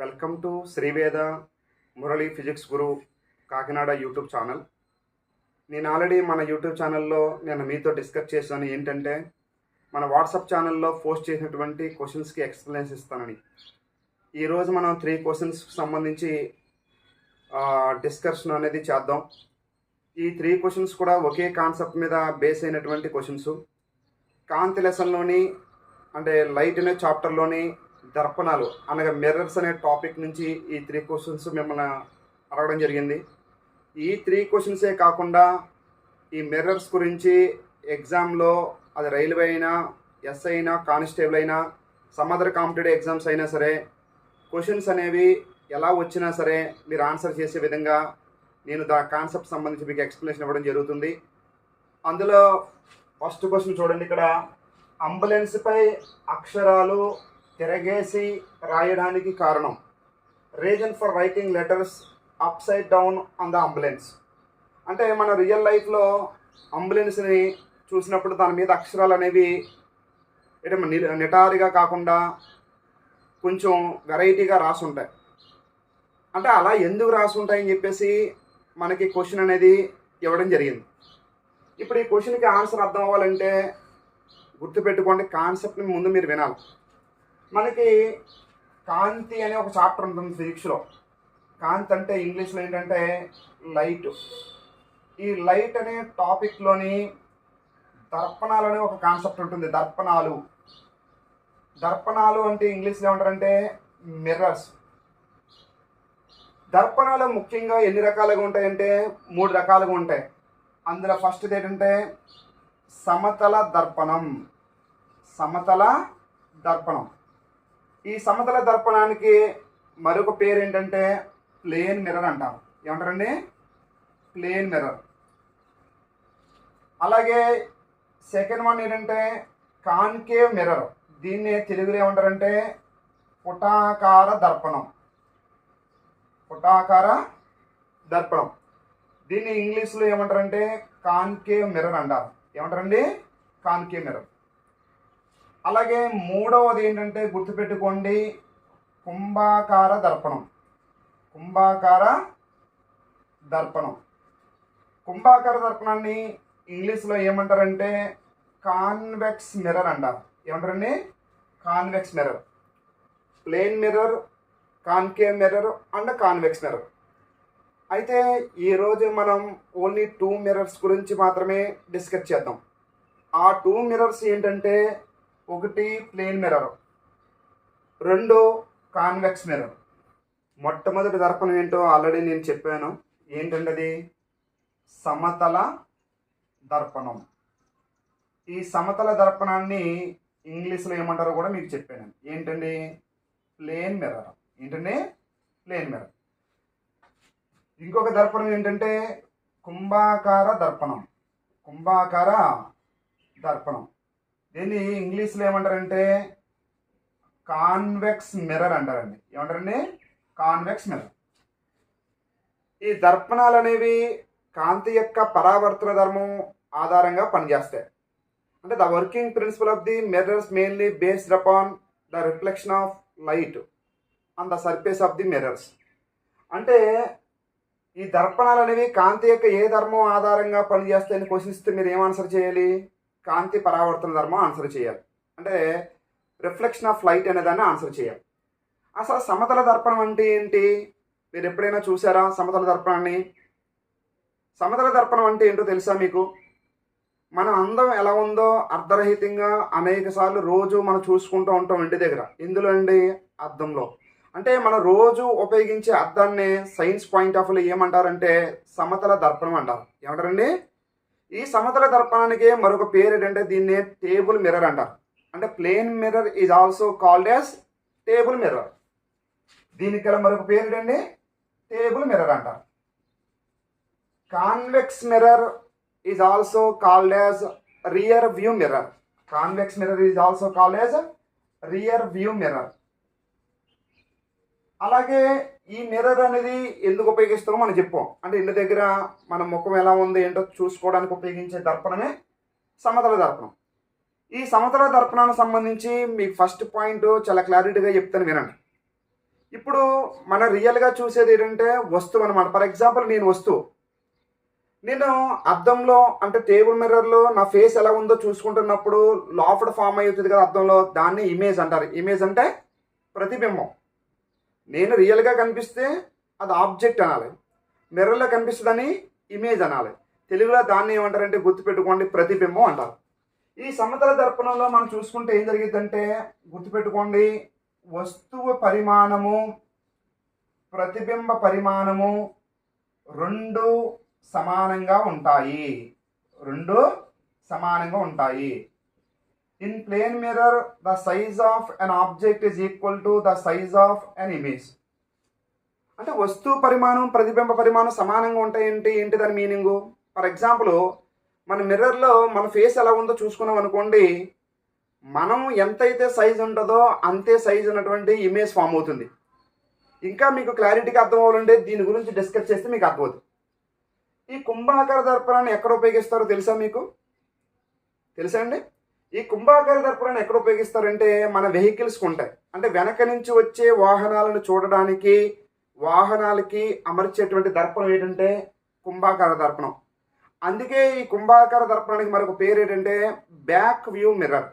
Welcome to Sriveda Murali physics guru Kakinada YouTube channel. నేను already మన YouTube ఛానల్లో నేను మీతో డిస్కస్ చేశాను ఏంటంటే మన వాట్సాప్ ఛానల్లో పోస్ట్ చేసినటువంటి క్వశ్చన్స్కి ఎక్స్ప్లెయిన్స్ ఇస్తానని. ఈరోజు మనం త్రీ క్వశ్చన్స్కి సంబంధించి డిస్కషన్ అనేది చేద్దాం. ఈ త్రీ క్వశ్చన్స్ కూడా ఒకే కాన్సెప్ట్ మీద బేస్ అయినటువంటి క్వశ్చన్స్. కాంతి లెసన్లోని అంటే లైట్ అనే చాప్టర్లోని దర్పణాలు అనగా మిర్రర్స్ అనే టాపిక్ నుంచి ఈ త్రీ క్వశ్చన్స్ మిమ్మల్ని అడగడం జరిగింది. ఈ త్రీ క్వశ్చన్సే కాకుండా ఈ మిర్రర్స్ గురించి ఎగ్జామ్లో అది రైల్వే అయినా ఎస్ అయినా కానిస్టేబుల్ అయినా సమ్ అదర్ కాంపిటేటివ్ ఎగ్జామ్స్ అయినా సరే క్వశ్చన్స్ అనేవి ఎలా వచ్చినా సరే మీరు ఆన్సర్ చేసే విధంగా నేను దా కాన్సెప్ట్ సంబంధించి మీకు ఎక్స్ప్లెనేషన్ ఇవ్వడం జరుగుతుంది. అందులో ఫస్ట్ క్వశ్చన్ చూడండి ఇక్కడ. అంబులెన్స్పై అక్షరాలు తిరగేసి రాయడానికి కారణం. Reason for writing letters upside down on the ambulance. అంటే మన రియల్ లైఫ్లో అంబులెన్స్ని చూసినప్పుడు దాని మీద అక్షరాలు అనేవి అంటే ని- నిటారుగా కాకుండా కొంచెం వెరైటీగా రాసి ఉంటాయి అంటే అలా ఎందుకు రాసి ఉంటాయని చెప్పేసి మనకి క్వశ్చన్ అనేది ఇవ్వడం జరిగింది. ఇప్పుడు ఈ క్వశ్చన్కి ఆన్సర్ అర్థం అవ్వాలంటే గుర్తుపెట్టుకోండి కాన్సెప్ట్ని ముందు మీరు వినాలి. మనకి కాంతి అనే ఒక చాప్టర్ ఉంటుంది ఫిజిక్స్లో. కాంతి అంటే ఇంగ్లీష్లో ఏంటంటే లైట్. ఈ లైట్ అనే టాపిక్లోని దర్పణాలు అనే ఒక కాన్సెప్ట్ ఉంటుంది. దర్పణాలు. దర్పణాలు అంటే ఇంగ్లీష్లో ఏమంటారంటే మిర్రర్స్. దర్పణాలు ముఖ్యంగా ఎన్ని రకాలుగా ఉంటాయంటే మూడు రకాలుగా ఉంటాయి. అందులో ఫస్ట్ ఏంటంటే సమతల దర్పణం. సమతల దర్పణం. ఈ సమతల దర్పణానికి మరొక పేరు ఏంటంటే ప్లేన్ మిర్రర్ అంటారు. ఏమంటారండి? Plane mirror. అలాగే సెకండ్ వన్ ఏంటంటే కాన్కేవ్ మిర్రర్. దీన్ని తెలుగులో ఏమంటారంటే పుటాకార దర్పణం. పుటాకార దర్పణం. దీన్ని ఇంగ్లీష్లో ఏమంటారంటే కాన్కేవ్ మిర్రర్ అంటారు. ఏమంటారండి? Concave mirror. అలాగే మూడవది ఏంటంటే గుర్తుపెట్టుకోండి కుంభాకార దర్పణం. కుంభాకార దర్పణం. కుంభాకార దర్పణాన్ని ఇంగ్లీష్లో ఏమంటారంటే కాన్వెక్స్ మిర్రర్ అంటారు ఏమంటారండి? Convex mirror. Plane mirror concave mirror and convex mirror. అయితే ఈరోజు మనం ఓన్లీ టూ మిర్రర్స్ గురించి మాత్రమే డిస్కస్ చేద్దాం. ఆ టూ మిర్రర్స్ ఏంటంటే ఒకటి ప్లేన్ మిర్రర్. రెండు కాన్వెక్స్ మిర్రర్. మొట్టమొదటి దర్పణం ఏంటో ఆల్రెడీ నేను చెప్పాను. ఏంటంటే అది సమతల దర్పణం. ఈ సమతల దర్పణాన్ని ఇంగ్లీష్లో ఏమంటారో కూడా మీకు చెప్పాను. ఏంటండి? Plane mirror. ఏంటండి? Plane mirror. ఇంకొక దర్పణం ఏంటంటే కుంభాకార దర్పణం. కుంభాకార దర్పణం. దీన్ని ఇంగ్లీష్లో ఏమంటారంటే కాన్వెక్స్ మిర్రర్ అంటారండి. ఏమంటారండి? కాన్వెక్స్ మిర్రర్ ఈ దర్పణాలు అనేవి కాంతి యొక్క పరావర్తన ధర్మం ఆధారంగా పనిచేస్తాయి. అంటే the working principle of the mirrors mainly based upon the reflection of light on the surface of the mirrors అంటే ఈ దర్పణాలు అనేవి కాంతి యొక్క ఏ ధర్మం ఆధారంగా పనిచేస్తాయని క్వశ్చనిస్తే మీరు ఏం ఆన్సర్ చేయాలి? కాంతి పరావర్తన ధర్మం ఆన్సర్ చేయాలి. అంటే రిఫ్లెక్షన్ ఆఫ్ లైట్ అనే దాన్ని ఆన్సర్ చేయాలి. అసలు సమతల దర్పణం అంటే ఏంటి? మీరు ఎప్పుడైనా చూసారా సమతల దర్పణాన్ని? సమతల దర్పణం అంటే ఏంటో తెలుసా మీకు? మన అందం ఎలా ఉందో అర్ధరహితంగా అనేక సార్లు రోజు మనం చూసుకుంటూ ఉంటాం ఇంటి దగ్గర. ఇందులో అండి? అద్దంలో. అంటే మనం రోజు ఉపయోగించే అద్దాన్ని సైన్స్ పాయింట్ ఆఫ్ వ్యూ ఏమంటారంటే సమతల దర్పణం అంటారు. ఏమంటారండి? ఈ సమతల దర్పణానికి మరొక పేరు ఏంటంటే దీన్ని టేబుల్ మిర్రర్ అంటారు. అంటే plane mirror is also called as table mirror దీనికి గల మరొక పేరు ఏంటండి టేబుల్ మిర్రర్ అంటారు. Convex mirror is also called as rear view mirror convex mirror is also called as rear view mirror అలాగే ఈ మిర్రర్ అనేది ఎందుకు ఉపయోగిస్తామో మనం చెప్పాం అంటే ఇంటి దగ్గర మన ముఖం ఎలా ఉంది ఏంటో చూసుకోవడానికి ఉపయోగించే దర్పణమే సమతల దర్పణం. ఈ సమతల దర్పణానికి సంబంధించి మీకు ఫస్ట్ పాయింట్ చాలా క్లారిటీగా చెప్తాను వినండి. ఇప్పుడు మన రియల్గా చూసేది ఏంటంటే వస్తువు అనమాట ఫర్ ఎగ్జాంపుల్ నేను వస్తువు. నేను అద్దంలో అంటే టేబుల్ మిర్రర్లో నా ఫేస్ ఎలా ఉందో చూసుకుంటున్నప్పుడు లోపల ఫామ్ అవుతుంది కదా అద్దంలో దాన్ని ఇమేజ్ అంటారు. ఇమేజ్ అంటే ప్రతిబింబం. నేను రియల్గా కనిపిస్తే అది ఆబ్జెక్ట్ అనాలి. మిర్రర్లో కనిపిస్తుందని ఇమేజ్ అనాలి. తెలుగులో దాన్ని ఏమంటారంటే గుర్తుపెట్టుకోండి ప్రతిబింబం అంటారు. ఈ సమతల దర్పణంలో మనం చూసుకుంటే ఏం జరిగిందంటే గుర్తుపెట్టుకోండి వస్తువు పరిమాణము ప్రతిబింబ పరిమాణము రెండు సమానంగా ఉంటాయి. రెండు సమానంగా ఉంటాయి. In plane mirror the size of an object is equal to the size of an image అంటే వస్తువు పరిమాణం ప్రతిబింబ పరిమాణం సమానంగా ఉంటాయి ఏంటి? దాని మీనింగు ఫర్ ఎగ్జాంపుల్ మన మిర్రర్లో మన ఫేస్ ఎలా ఉందో చూసుకున్నాం అనుకోండి. మనం ఎంతైతే సైజ్ ఉంటుందో అంతే సైజ్ ఉన్నటువంటి ఇమేజ్ ఫామ్ అవుతుంది. ఇంకా మీకు క్లారిటీగా అర్థం అవ్వాలంటే దీని గురించి డిస్కస్ చేస్తే మీకు అర్థమవుతుంది. ఈ కుంభాకార దర్పణాన్ని ఎక్కడ ఉపయోగిస్తారో తెలుసా మీకు? తెలుసా అండి? ఈ కుంభాకార దర్పణాన్ని ఎక్కడ ఉపయోగిస్తారంటే మన వెహికల్స్కి ఉంటాయి. అంటే వెనక నుంచి వచ్చే వాహనాలను చూడడానికి వాహనాలకి అమర్చేటువంటి దర్పణం ఏంటంటే కుంభాకార దర్పణం. అందుకే ఈ కుంభాకార దర్పణానికి మరొక పేరు ఏంటంటే back view mirror.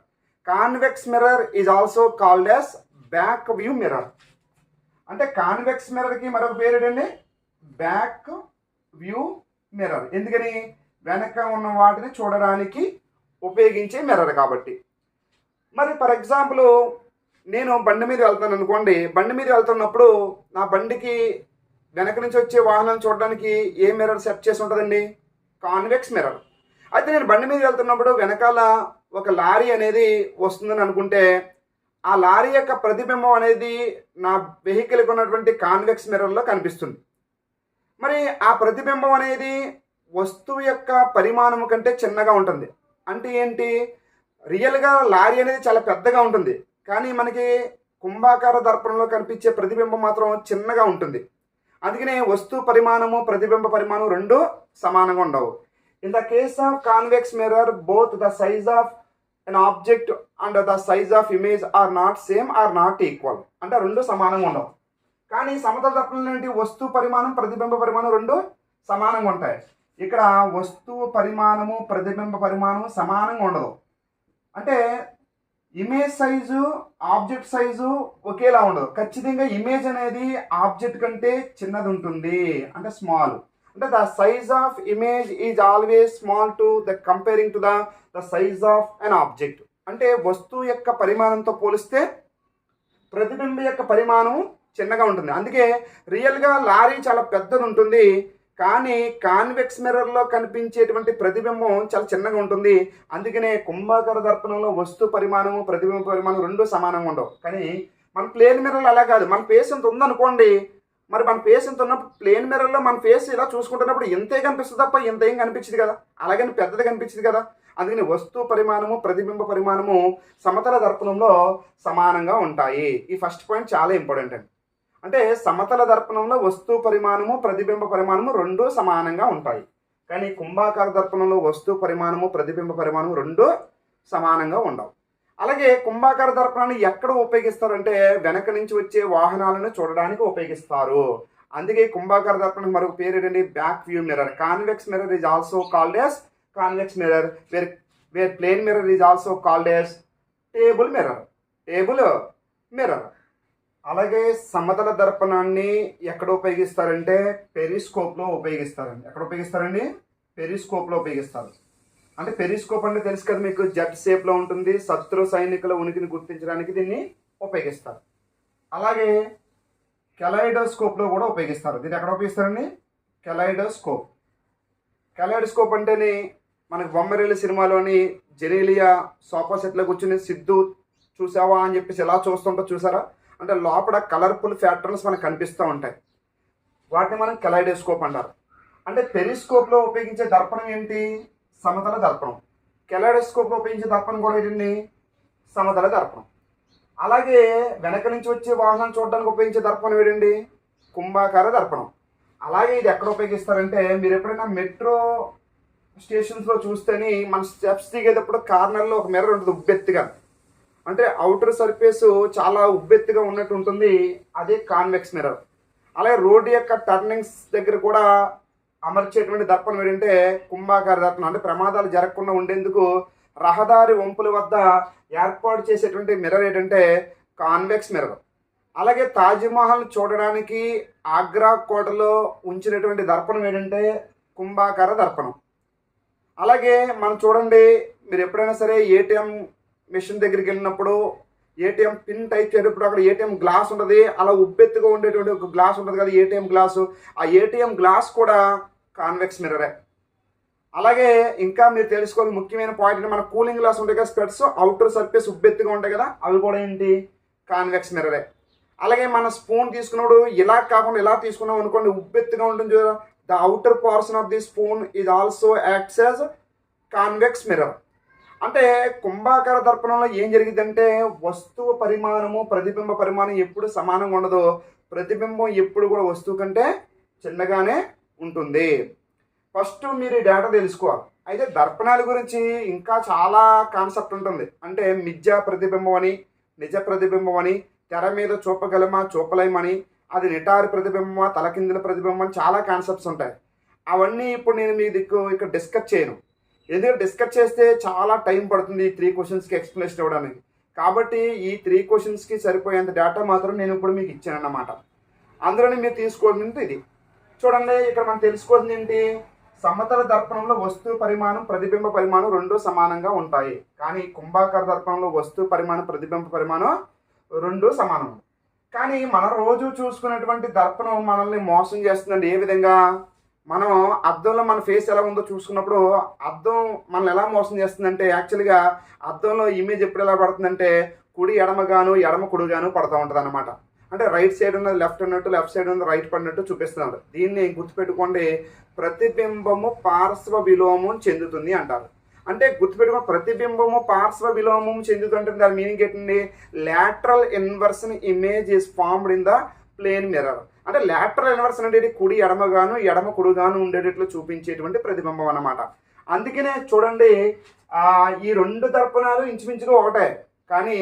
Convex mirror is also called as back view mirror అంటే కాన్వెక్స్ మిర్రర్కి మరొక పేరు ఏంటండి? బ్యాక్ వ్యూ మిర్రర్ ఎందుకని? వెనక ఉన్న వాటిని చూడడానికి ఉపయోగించే మిర్రర్ కాబట్టి. మరి ఫర్ ఎగ్జాంపుల్ నేను బండి మీద వెళ్తాను అనుకోండి. బండి మీద వెళ్తున్నప్పుడు నా బండికి వెనక నుంచి వచ్చే వాహనం చూడడానికి ఏ మిర్రర్ సెట్ చేసి ఉంటుందండి? కాన్వెక్స్ మిర్రర్ అయితే నేను బండి మీద వెళ్తున్నప్పుడు వెనకాల ఒక లారీ అనేది వస్తుందని అనుకుంటే ఆ లారీ యొక్క ప్రతిబింబం అనేది నా వెహికల్కి ఉన్నటువంటి కాన్వెక్స్ మిర్రర్లో కనిపిస్తుంది. మరి ఆ ప్రతిబింబం అనేది వస్తువు యొక్క పరిమాణం కంటే చిన్నగా ఉంటుంది. అంటే ఏంటి? రియల్గా లారీ అనేది చాలా పెద్దగా ఉంటుంది. కానీ మనకి కుంభాకార దర్పణంలో కనిపించే ప్రతిబింబం మాత్రం చిన్నగా ఉంటుంది. అందుకనే వస్తువు పరిమాణము ప్రతిబింబ పరిమాణం రెండు సమానంగా ఉండవు. In the case of convex mirror both the size of an object and the size of image are not same or not equal అంటే రెండు సమానంగా ఉండవు. కానీ సమతల దర్పణం నుండి వస్తు పరిమాణం ప్రతిబింబ పరిమాణం రెండు సమానంగా ఉంటాయి. ఇక్కడ వస్తువు పరిమాణము ప్రతిబింబ పరిమాణము సమానంగా ఉండదు. అంటే ఇమేజ్ సైజు ఆబ్జెక్ట్ సైజు ఒకేలా ఉండదు. ఖచ్చితంగా ఇమేజ్ అనేది ఆబ్జెక్ట్ కంటే చిన్నది ఉంటుంది. అంటే స్మాల్ అంటే the size of image is always small to the comparing to the the size of an object అంటే వస్తువు యొక్క పరిమాణంతో పోలిస్తే ప్రతిబింబ యొక్క పరిమాణం చిన్నగా ఉంటుంది. అందుకే రియల్గా లారీ చాలా పెద్దది ఉంటుంది. కానీ కాన్వెక్స్ మిర్రర్లో కనిపించేటువంటి ప్రతిబింబం చాలా చిన్నగా ఉంటుంది. అందుకనే కుంభాకార దర్పణంలో వస్తు పరిమాణము ప్రతిబింబ పరిమాణం రెండు సమానంగా ఉండవు. కానీ మన ప్లేన్ మిర్రర్లు అలా కాదు. మన ఫేస్ ఎంత ఉందనుకోండి మరి మన ఫేస్ ఇంత ఉన్నప్పుడు ప్లేన్ మిర్రర్లో మన ఫేస్ ఇలా చూసుకుంటున్నప్పుడు ఇంతే కనిపిస్తుంది తప్ప ఇంత ఏం కనిపించింది కదా. అలాగని పెద్దది కనిపించింది కదా. అందుకని వస్తు పరిమాణము ప్రతిబింబ పరిమాణము సమతల దర్పణంలో సమానంగా ఉంటాయి. ఈ ఫస్ట్ పాయింట్ చాలా ఇంపార్టెంట్ అండి. అంటే సమతల దర్పణంలో వస్తు పరిమాణము ప్రతిబింబ పరిమాణము రెండు సమానంగా ఉంటాయి. కానీ కుంభాకార దర్పణంలో వస్తు పరిమాణము ప్రతిబింబ పరిమాణము రెండు సమానంగా ఉండవు. అలాగే కుంభాకార దర్పణాన్ని ఎక్కడ ఉపయోగిస్తారంటే వెనక నుంచి వచ్చే వాహనాలను చూడడానికి ఉపయోగిస్తారు. అందుకే కుంభాకార దర్పణం మరొక పేరు ఏంటంటే back view mirror convex mirror is also called as convex mirror where where plane mirror is also called as table mirror table mirror అలాగే సమతల దర్పణాన్ని ఎక్కడ ఉపయోగిస్తారంటే పెరిస్కోప్లో ఉపయోగిస్తారండి. ఎక్కడ ఉపయోగిస్తారండి? పెరిస్కోప్లో ఉపయోగిస్తారు. అంటే పెరిస్కోప్ అంటే తెలుసు కదా మీకు జెట్ షేప్లో ఉంటుంది శత్రు సైనికుల ఉనికిని గుర్తించడానికి దీన్ని ఉపయోగిస్తారు. అలాగే కెలైడోస్కోప్లో కూడా ఉపయోగిస్తారు. దీన్ని ఎక్కడ ఉపయోగిస్తారండి? కెలైడోస్కోప్. కెలైడోస్కోప్ అంటేనే మనకి బొమ్మరేలు సినిమాలోని జెనీలియా సోఫా సెట్లో కూర్చుని సిద్ధు చూసావా అని చెప్పేసి ఎలా చూస్తుంటో చూసారా? అంటే లోపల కలర్ఫుల్ ఫ్యాక్టర్స్ మనకు కనిపిస్తూ ఉంటాయి. వాటిని మనం కెలైడోస్కోప్ అంటారు. అంటే పెరిస్కోప్లో ఉపయోగించే దర్పణం ఏంటి? సమతల దర్పణం. కెలైడోస్కోప్లో ఉపయోగించే దర్పణం కూడా ఏంటండి? సమతల దర్పణం. అలాగే వెనక నుంచి వచ్చే వాహనం చూడడానికి ఉపయోగించే దర్పణం ఏంటండి? కుంభాకార దర్పణం. అలాగే ఇది ఎక్కడ ఉపయోగిస్తారంటే మీరు ఎప్పుడైనా మెట్రో స్టేషన్స్లో చూస్తేనే మన స్టెప్స్ దిగేటప్పుడు కార్నర్లో ఒక మిర్రర్ ఉంటుంది ఉబ్బెత్తుగా. అంటే అవుటర్ సర్ఫేస్ చాలా ఉబ్బెత్తుగా ఉన్నట్టు ఉంటుంది. అదే కాన్వెక్స్ మిర్రర్ అలాగే రోడ్డు యొక్క టర్నింగ్స్ దగ్గర కూడా అమర్చేటువంటి దర్పణం ఏంటంటే కుంభాకార దర్పణం. అంటే ప్రమాదాలు జరగకుండా ఉండేందుకు రహదారి వంపుల వద్ద ఏర్పాటు చేసేటువంటి మిర్రర్ ఏంటంటే కాన్వెక్స్ మిర్రర్ అలాగే తాజ్మహల్ చూడడానికి ఆగ్రా కోటలో ఉంచినటువంటి దర్పణం ఏంటంటే కుంభాకార దర్పణం. అలాగే మనం చూడండి మీరు ఎప్పుడైనా సరే ఏటీఎం మిషన్ దగ్గరికి వెళ్ళినప్పుడు ఏటీఎం పిన్ టైప్ చేసేటప్పుడు అక్కడ ఏటీఎం గ్లాస్ ఉంటుంది. అలా ఉబ్బెత్తుగా ఉండేటువంటి ఒక గ్లాస్ ఉంటుంది కదా ఏటీఎం గ్లాసు ఆ ఏటీఎం గ్లాస్ కూడా కాన్వెక్స్ మిర్రరే అలాగే ఇంకా మీరు తెలుసుకోవాలి ముఖ్యమైన పాయింట్ మన కూలింగ్ గ్లాస్ ఉంటాయి కదా స్పెట్స్ అవుటర్ సర్ఫేస్ ఉబ్బెత్తుగా ఉంటాయి కదా అవి కూడా ఏంటి? కాన్వెక్స్ మిర్రరే అలాగే మన స్పూన్ తీసుకున్నప్పుడు ఇలా కాకుండా ఇలా తీసుకున్నాం అనుకోండి ఉబ్బెత్తుగా ఉంటుంది చూడ. The outer portion of the spoon ఇది also acts as convex mirror అంటే కుంభాకార దర్పణంలో ఏం జరిగిందంటే వస్తువు పరిమాణము ప్రతిబింబ పరిమాణం ఎప్పుడు సమానంగా ఉండదు ప్రతిబింబం ఎప్పుడు కూడా వస్తువు కంటే చిన్నగానే ఉంటుంది. ఫస్ట్ మీరు ఈ డేటా తెలుసుకోవాలి. అయితే దర్పణాల గురించి ఇంకా చాలా కాన్సెప్ట్ ఉంటుంది. అంటే మిథ్యా ప్రతిబింబం అని నిజ ప్రతిబింబం అని తెర మీద చూపగలమా చూపలేమని అది నిటారు ప్రతిబింబమా తలకిందుల ప్రతిబింబం అని చాలా కాన్సెప్ట్స్ ఉంటాయి. అవన్నీ ఇప్పుడు నేను మీ దిక్కు ఇక్కడ డిస్కస్ చేయను. ఎందుకంటే డిస్కస్ చేస్తే చాలా టైం పడుతుంది ఈ త్రీ క్వశ్చన్స్కి ఎక్స్ప్లెనేషన్ ఇవ్వడానికి. కాబట్టి ఈ త్రీ క్వశ్చన్స్కి సరిపోయేంత డేటా మాత్రం నేను ఇప్పుడు మీకు ఇచ్చాను అన్నమాట అందులోనే మీరు తీసుకోవాల్సింది ఇది? చూడండి ఇక్కడ మనం తెలుసుకోవాల్సింది ఏంటి? సమతల దర్పణంలో వస్తువు పరిమాణం ప్రతిబింబ పరిమాణం రెండు సమానంగా ఉంటాయి. కానీ కుంభాకార దర్పణంలో వస్తువు పరిమాణం ప్రతిబింబ పరిమాణం రెండు సమానం కానీ మనం రోజు చూసుకునేటువంటి దర్పణం మనల్ని మోసం చేస్తుందండి. ఏ విధంగా? మనం అద్దంలో మన ఫేస్ ఎలా ఉందో చూసుకున్నప్పుడు అద్దం మనల్ని ఎలా మోసం చేస్తుందంటే యాక్చువల్గా అద్దంలో ఇమేజ్ ఎప్పుడు ఎలా పడుతుందంటే కుడి ఎడమగాను ఎడమ కుడిగాను పడుతూ ఉంటుంది అనమాట అంటే రైట్ సైడ్ ఉన్నది లెఫ్ట్ ఉన్నట్టు లెఫ్ట్ సైడ్ ఉన్నది రైట్ పడినట్టు చూపిస్తున్నారు దీన్ని గుర్తుపెట్టుకోండి ప్రతిబింబము పార్శ్వ విలోమం చెందుతుంది అంటారు. అంటే గుర్తుపెట్టుకున్న ప్రతిబింబము పార్శ్వ విలోమం చెందుతుంటే దాని మీనింగ్ ఏంటండి? Lateral inversion image is formed in the plane mirror అంటే లాటరల్ ఇన్వర్షన్ అనేది కుడి ఎడమగాను ఎడమ కుడుగాను ఉండేటట్లు చూపించేటువంటి ప్రతిబింబం అన్నమాట. అందుకనే చూడండి ఈ రెండు దర్పణాలు ఇంచుమించుగా ఒకటే. కానీ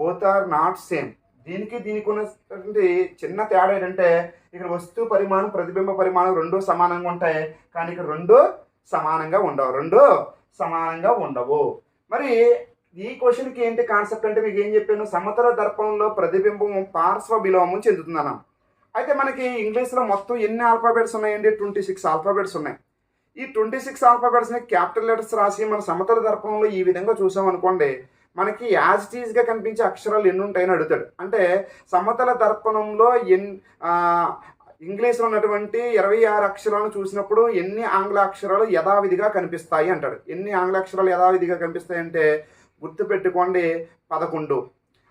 బోత్ ఆర్ నాట్ సేమ్ దీనికి దీనికి ఉన్నటువంటి చిన్న తేడా ఏంటంటే ఇక్కడ వస్తువు పరిమాణం ప్రతిబింబ పరిమాణం రెండు సమానంగా ఉంటాయి. కానీ ఇక్కడ రెండు సమానంగా ఉండవు. రెండు సమానంగా ఉండవు. మరి ఈ క్వశ్చన్కి ఏంటి కాన్సెప్ట్ అంటే మీకు ఏం చెప్పాను? సమతల దర్పణంలో ప్రతిబింబం పార్శ్వ విలోమం చెందుతుందన్నాం. అయితే మనకి ఇంగ్లీష్లో మొత్తం ఎన్ని ఆల్ఫాబెట్స్ ఉన్నాయండి? ట్వంటీ సిక్స్ ఆల్ఫాబెట్స్ ఉన్నాయి. ఈ ట్వంటీ సిక్స్ ఆల్ఫాబెట్స్ని క్యాపిటల్ లెటర్స్ రాసి మన సమతల దర్పణంలో ఈ విధంగా చూసాం అనుకోండి మనకి యాజ్ టీజ్గా కనిపించే అక్షరాలు ఎన్ని ఉంటాయని అడుగుతాడు. అంటే సమతల దర్పణంలో ఎన్ ఇంగ్లీష్లో ఉన్నటువంటి ఇరవై ఆరు అక్షరాలను చూసినప్పుడు ఎన్ని ఆంగ్ల అక్షరాలు యథావిధిగా కనిపిస్తాయి అంటాడు. ఎన్ని ఆంగ్ల అక్షరాలు యథావిధిగా కనిపిస్తాయి అంటే గుర్తుపెట్టుకోండి పదకొండు.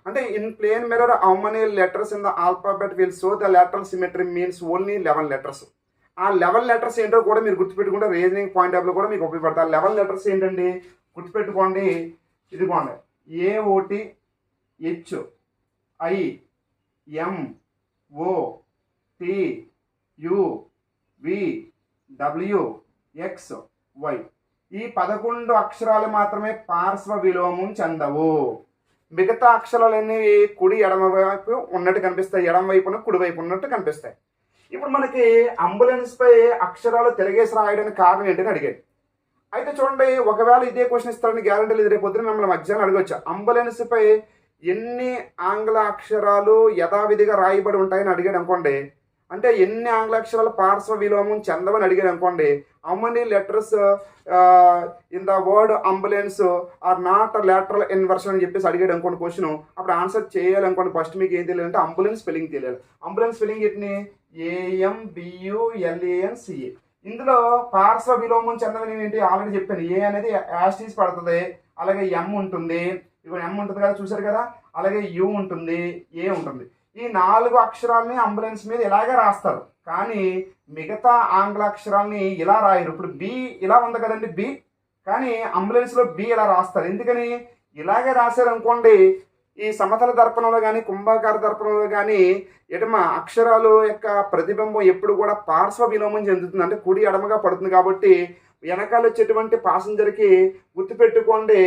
అంటే in plane mirror how many letters in the alphabet will so the lateral symmetry means only eleven letters ఆ లెవెన్ లెటర్స్ ఏంటో కూడా మీరు గుర్తుపెట్టుకుంటే రీజనింగ్ పాయింట్ ఆఫ్ కూడా మీకు ఉపయోగపడతాయి. ఆ లెవెన్ లెటర్స్ ఏంటండి? గుర్తుపెట్టుకోండి. ఇదిగోండి. A O T H I M O T U V W X Y ఈ పదకొండు అక్షరాలు మాత్రమే పార్శ్వ విలోమం చెందవు. మిగతా అక్షరాలన్నీ కుడి ఎడమ వైపు ఉన్నట్టు కనిపిస్తాయి ఎడమ వైపున కుడి వైపు ఉన్నట్టు కనిపిస్తాయి. ఇప్పుడు మనకి అంబులెన్స్ పై అక్షరాలు తిరగేసి రాయడానికి కారణం ఏంటని అడిగాడు. అయితే చూడండి ఒకవేళ ఇదే క్వశ్చన్ ఇస్తారని గ్యారంటీ లేదు రేపు పొద్దున మిమ్మల్ని మధ్యాహ్నం అడగొచ్చు? అంబులెన్స్ పై ఎన్ని ఆంగ్ల అక్షరాలు యథావిధిగా రాయబడి ఉంటాయని అడిగాడు అనుకోండి అంటే ఎన్ని ఆంగ్ల పార్శ్వ విలోమం చెందవని అడిగాడు అనుకోండి how letters in the word ambulance are not lateral inversion అని చెప్పేసి అడిగాడు అనుకోండి క్వశ్చన్ అప్పుడు ఆన్సర్ చేయాలనుకోండి ఫస్ట్ మీకు ఏం తెలియదు అంటే అంబులెన్స్ స్పెల్లింగ్ తెలియాలి అంబులెన్స్ స్పెల్లింగ్ ఏంటి A M B U L A N C A ఇందులో పార్శ్వ విలోమం చెందవని ఏంటి? ఆల్రెడీ చెప్పాను. ఏ అనేది యాస్టీస్ పడుతుంది. అలాగే ఎం ఉంటుంది. ఇప్పుడు ఎం ఉంటుంది కదా చూసారు కదా? అలాగే యు ఉంటుంది. ఏ ఉంటుంది. ఈ నాలుగు అక్షరాలని అంబులెన్స్ మీద ఇలాగే రాస్తారు. కానీ మిగతా ఆంగ్ల అక్షరాలని ఇలా రాయరు. ఇప్పుడు బి ఇలా ఉంది కదండి బి. కానీ అంబులెన్స్లో బి ఇలా రాస్తారు. ఎందుకని? ఇలాగే రాశారు అనుకోండి ఈ సమతల దర్పణంలో కానీ కుంభాకార దర్పణంలో కానీ ఎడమ అక్షరాలు యొక్క ప్రతిబింబం ఎప్పుడు కూడా పార్శ్వ విలోమం చెందుతుంది. అంటే కుడి ఎడమగా పడుతుంది కాబట్టి వెనకాల వచ్చేటువంటి పాసింజర్కి గుర్తుపెట్టుకోండి.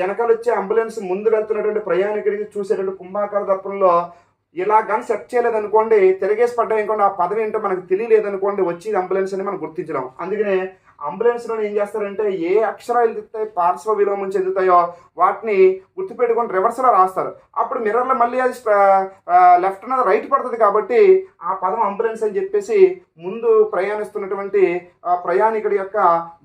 వెనకాల వచ్చే అంబులెన్స్ ముందు వెళ్తున్నటువంటి ప్రయాణికుడికి చూసేటువంటి కుంభాకార దర్పణంలో ఇలా గన్ సెట్ చేయలేదనుకోండి తిరిగేసి పడ్డాయి అనుకోండి ఆ పదవి ఏంటో మనకు తెలియలేదనుకోండి వచ్చి అంబులెన్స్ అని మనం గుర్తించడం అందుకనే అంబులెన్స్లో ఏం చేస్తారంటే ఏ అక్షరాలు ఎదుగుతాయి పార్శ్వ విలోమం చెందుతాయో వాటిని గుర్తుపెట్టుకొని రివర్స్లో రాస్తారు. అప్పుడు మిర్రర్లో మళ్ళీ అది లెఫ్ట్ అనేది రైట్ పడుతుంది కాబట్టి ఆ పదం అంబులెన్స్ అని చెప్పేసి ముందు ప్రయాణిస్తున్నటువంటి ప్రయాణికుడి యొక్క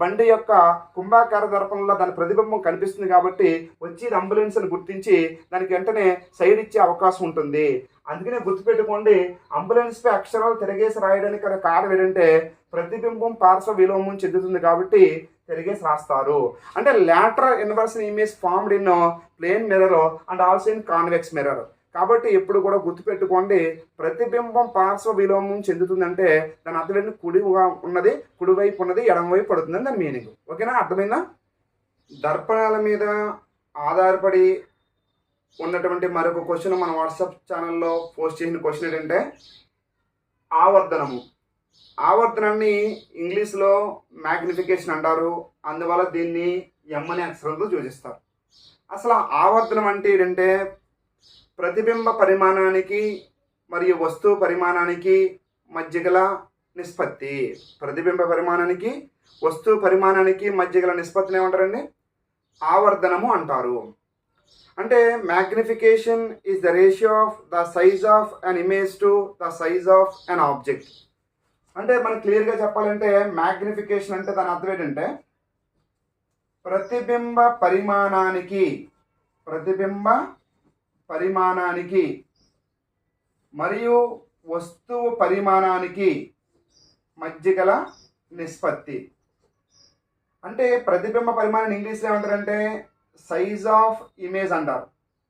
బండి యొక్క కుంభాకార దర్పణంలో దాని ప్రతిబింబం కనిపిస్తుంది కాబట్టి వచ్చి అంబులెన్స్ అని గుర్తించి దానికి వెంటనే సైడ్ ఇచ్చే అవకాశం ఉంటుంది. అందుకనే గుర్తుపెట్టుకోండి అంబులెన్స్ పై అక్షరాలు తిరగేసి రాయడానికి గల కారణం ఏంటంటే ప్రతిబింబం పార్శ్వ విలోమం చెందుతుంది కాబట్టి తిరిగేసి రాస్తారు. అంటే lateral inversion image formed in plane mirror and also in convex mirror కాబట్టి ఎప్పుడు కూడా గుర్తుపెట్టుకోండి ప్రతిబింబం పార్శ్వ విలోమం చెందుతుందంటే దాని అర్థం ఏంటి? కుడిగా ఉన్నది కుడివైపు ఉన్నది ఎడమవైపు పడుతుందని దాని మీనింగ్ ఓకేనా? అర్థమైందా? దర్పణాల మీద ఆధారపడి ఉన్నటువంటి మరొక క్వశ్చన్ మన వాట్సాప్ ఛానల్లో పోస్ట్ చేసిన క్వశ్చన్ ఏంటంటే ఆవర్ధనము. ఆవర్ధనాన్ని ఇంగ్లీష్లో మ్యాగ్నిఫికేషన్ అంటారు. అందువల్ల దీన్ని ఎమ్ అనే అక్షరంతో సూచిస్తారు అసలు ఆవర్ధనం అంటే ఏంటంటే ప్రతిబింబ పరిమాణానికి మరియు వస్తువు పరిమాణానికి మధ్య గల నిష్పత్తి. ప్రతిబింబ పరిమాణానికి వస్తువు పరిమాణానికి మధ్య గల నిష్పత్తిని ఏమంటారండి? ఆవర్ధనము అంటారు. అంటే magnification is the ratio of the size of an image to the size of an object అంటే మనం క్లియర్గా చెప్పాలంటే మ్యాగ్నిఫికేషన్ అంటే దాని అర్థం ఏంటంటే ప్రతిబింబ పరిమాణానికి ప్రతిబింబ పరిమాణానికి మరియు వస్తువు పరిమాణానికి మధ్య గల నిష్పత్తి. అంటే ప్రతిబింబ పరిమాణం ఇంగ్లీష్లో ఏమంటారంటే సైజ్ ఆఫ్ ఇమేజ్ అంటారు.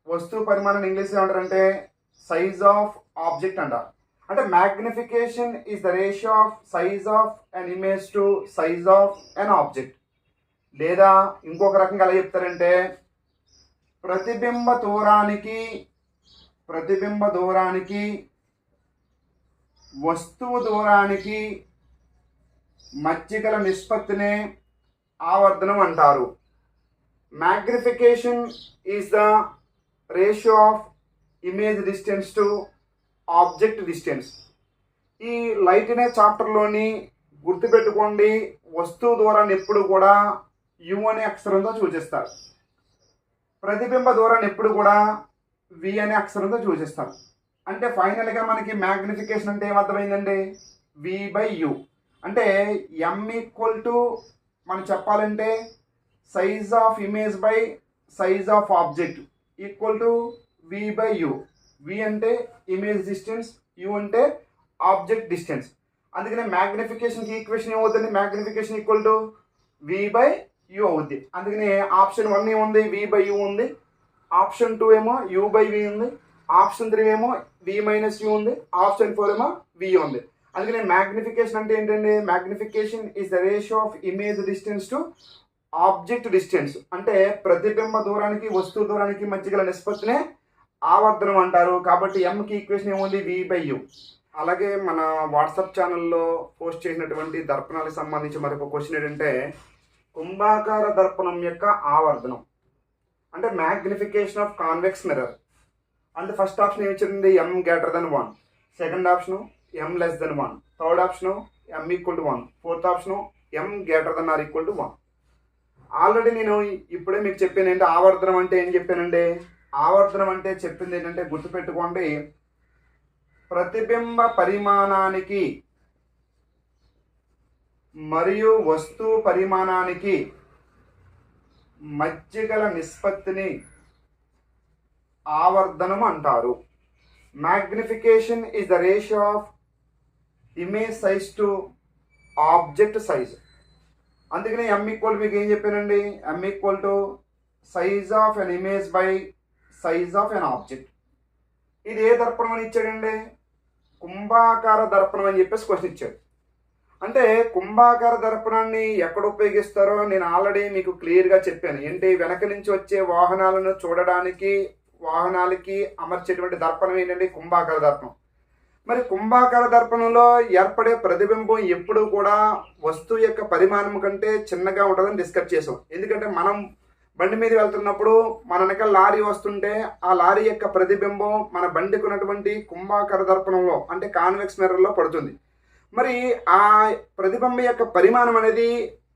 వస్తువు పరిమాణం ఇంగ్లీష్లో ఏమంటారంటే సైజ్ ఆఫ్ ఆబ్జెక్ట్ అంటారు. అంటే magnification is the ratio of size of an image to size of an object లేదా ఇంకొక రకంగా ఎలా చెప్తారంటే ప్రతిబింబ దూరానికి ప్రతిబింబ దూరానికి వస్తువు దూరానికి మధ్య నిష్పత్తినే ఆవర్ధనం అంటారు. Magnification is the ratio of image distance to object distance ఈ లైట్ అనే చాప్టర్లోని గుర్తుపెట్టుకోండి. వస్తువు దూరాన్ని ఎప్పుడు కూడా యు అనే అక్షరంతో సూచిస్తారు ప్రతిబింబ దూరాన్ని ఎప్పుడు కూడా వి అనే అక్షరంతో సూచిస్తారు అంటే ఫైనల్గా మనకి మ్యాగ్నిఫికేషన్ అంటే ఏమర్థమైందండి? వి బై యు అంటే ఎం ఈక్వల్ టు మనం చెప్పాలంటే size of image by size of object equal to V by U V అంటే ఇమేజ్ డిస్టెన్స్ యు అంటే ఆబ్జెక్ట్ డిస్టెన్స్ అందుకనే మ్యాగ్నిఫికేషన్కి ఈక్వేషన్ ఏమవుతుంది? Magnification equal to V by U అవుద్ది. అందుకనే ఆప్షన్ వన్ ఏముంది? వి బై యు ఉంది. ఆప్షన్ టూ ఏమో యు బై వి ఉంది. ఆప్షన్ త్రీ ఏమో వి మైనస్ యూ ఉంది. ఆప్షన్ ఫోర్ ఏమో వి ఉంది. అందుకనే మ్యాగ్నిఫికేషన్ అంటే ఏంటండి? Magnification is the ratio of image distance to object distance అంటే ప్రతిబింబ దూరానికి వస్తువు దూరానికి మధ్య గల నిష్పత్తినే ఆవర్ధనం అంటారు. కాబట్టి ఎంకి ఈక్వేషన్ ఏముంది? వి బై యు అలాగే మన వాట్సాప్ ఛానల్లో పోస్ట్ చేసినటువంటి దర్పణాలకు సంబంధించి మరొక క్వశ్చన్ ఏంటంటే కుంభాకార దర్పణం యొక్క ఆవర్ధనం అంటే మ్యాగ్నిఫికేషన్ ఆఫ్ కాన్వెక్స్ మిర్రర్ అంటే first option ఏమిచ్చింది M greater than one second option M less than one third option M equal to one fourth option M greater than or equal to one already నేను ఇప్పుడే మీకు చెప్పాను ఏంటి ఆవర్ధనం అంటే ఏం చెప్పానండి? ఆవర్ధనం అంటే చెప్పింది ఏంటంటే గుర్తుపెట్టుకోండి ప్రతిబింబ పరిమాణానికి మరియు వస్తువు పరిమాణానికి మధ్యగల నిష్పత్తిని ఆవర్ధనం అంటారు. Magnification is the ratio of image size to object size అందుకనే ఎమ్ ఈక్వల్ మీకు ఏం చెప్పానండి? M equal to size of an image by size of an object ఇది ఏ దర్పణం అని ఇచ్చాడండి? కుంభాకార దర్పణం అని చెప్పేసి క్వశ్చన్ ఇచ్చాడు. అంటే కుంభాకార దర్పణాన్ని ఎక్కడ ఉపయోగిస్తారో నేను ఆల్రెడీ మీకు క్లియర్గా చెప్పాను. ఏంటి? వెనక నుంచి వచ్చే వాహనాలను చూడడానికి వాహనాలకి అమర్చేటువంటి దర్పణం ఏంటంటే కుంభాకార దర్పణం. మరి కుంభాకార దర్పణంలో ఏర్పడే ప్రతిబింబం ఎప్పుడు కూడా వస్తువు యొక్క పరిమాణం కంటే చిన్నగా ఉంటుందని డిస్కస్ చేసాం. ఎందుకంటే మనం బండి మీద వెళ్తున్నప్పుడు మన వెనక లారీ వస్తుంటే ఆ లారీ యొక్క ప్రతిబింబం మన బండికి ఉన్నటువంటి కుంభాకార దర్పణంలో అంటే కాన్వెక్స్ మిర్రర్లో పడుతుంది. మరి ఆ ప్రతిబింబం యొక్క పరిమాణం అనేది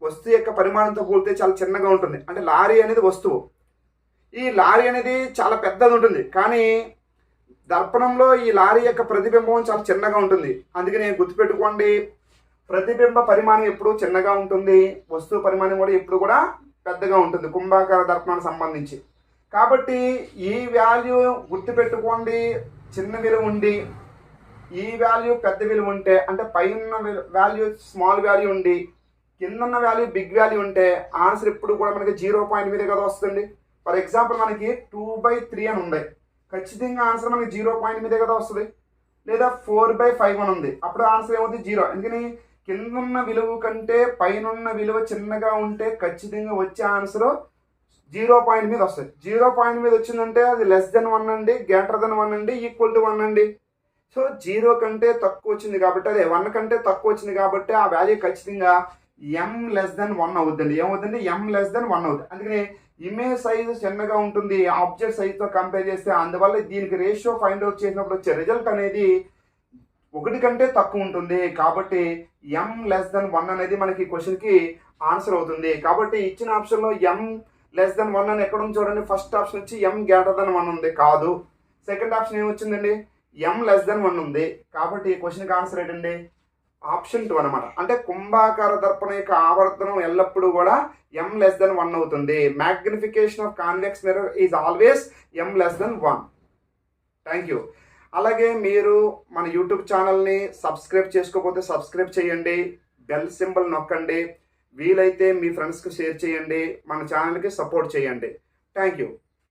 వస్తువు యొక్క పరిమాణంతో పోలితే చాలా చిన్నగా ఉంటుంది. అంటే లారీ అనేది వస్తువు. ఈ లారీ అనేది చాలా పెద్దది ఉంటుంది. కానీ దర్పణంలో ఈ లారీ యొక్క ప్రతిబింబం చాలా చిన్నగా ఉంటుంది. అందుకని గుర్తుపెట్టుకోండి ప్రతిబింబ పరిమాణం ఎప్పుడు చిన్నగా ఉంటుంది. వస్తువు పరిమాణం కూడా ఎప్పుడు కూడా పెద్దగా ఉంటుంది కుంభాకార దర్పణానికి సంబంధించి. కాబట్టి ఈ వాల్యూ గుర్తుపెట్టుకోండి చిన్న విలువ ఉండి ఈ వాల్యూ పెద్ద విలువ ఉంటే అంటే పైన వాల్యూ స్మాల్ వాల్యూ ఉండి కిందన్న వాల్యూ బిగ్ వాల్యూ ఉంటే ఆన్సర్ ఎప్పుడు కూడా మనకి జీరో పాయింట్ మీదే కదా వస్తుంది ఫర్ ఎగ్జాంపుల్ మనకి టూ బై త్రీ అని ఉంది. ఖచ్చితంగా ఆన్సర్ మనకి జీరో పాయింట్ మీదే కదా వస్తుంది. లేదా ఫోర్ బై ఫైవ్ అని ఉంది. అప్పుడు ఆన్సర్ ఏమవుతుంది జీరో. ఎందుకని? కింద ఉన్న విలువ కంటే పైన ఉన్న విలువ చిన్నగా ఉంటే ఖచ్చితంగా వచ్చే ఆన్సర్ జీరో పాయింట్ మీద వస్తుంది. జీరో పాయింట్ మీద వచ్చిందంటే అది లెస్ దెన్ వన్ అండి గ్రేటర్ దెన్ వన్ అండి ఈక్వల్ టు వన్ అండి. సో జీరో కంటే తక్కువ వచ్చింది కాబట్టి అదే వన్ కంటే తక్కువ వచ్చింది కాబట్టి ఆ వాల్యూ ఖచ్చితంగా ఎం లెస్ దెన్ వన్ అవుద్దండి. ఏమవుతుంది ఎం లెస్ దెన్ వన్ అవుతుంది అందుకని ఇమేజ్ సైజు చిన్నగా ఉంటుంది ఆబ్జెక్ట్ సైజుతో కంపేర్ చేస్తే అందువల్ల దీనికి రేషియో ఫైండ్ అవుట్ చేసినప్పుడు వచ్చే రిజల్ట్ అనేది ఒకటి కంటే తక్కువ ఉంటుంది. కాబట్టి ఎం లెస్ దెన్ వన్ అనేది మనకి క్వశ్చన్కి ఆన్సర్ అవుతుంది. కాబట్టి ఇచ్చిన ఆప్షన్లో ఎం లెస్ దెన్ వన్ అని ఎక్కడ ఉంది చూడండి. ఫస్ట్ ఆప్షన్ వచ్చి ఎం గ్రేటర్ దెన్ వన్ ఉంది కాదు. సెకండ్ ఆప్షన్ ఏమొచ్చిందండి? ఎం లెస్ దెన్ వన్ ఉంది. కాబట్టి ఈ క్వశ్చన్కి ఆన్సర్ ఏంటండి? ఆప్షన్ టూ అనమాట అంటే కుంభాకార దర్పణ యొక్క ఆవర్తనం ఎల్లప్పుడూ కూడా ఎం లెస్ దెన్ వన్ అవుతుంది. Magnification of convex mirror is always M less than one thank you అలాగే మీరు మన యూట్యూబ్ ఛానల్ని సబ్స్క్రైబ్ చేసుకోకపోతే సబ్స్క్రైబ్ చేయండి. బెల్ సింబల్ నొక్కండి. వీలైతే మీ ఫ్రెండ్స్కి షేర్ చేయండి. మన ఛానల్కి సపోర్ట్ చేయండి. Thank you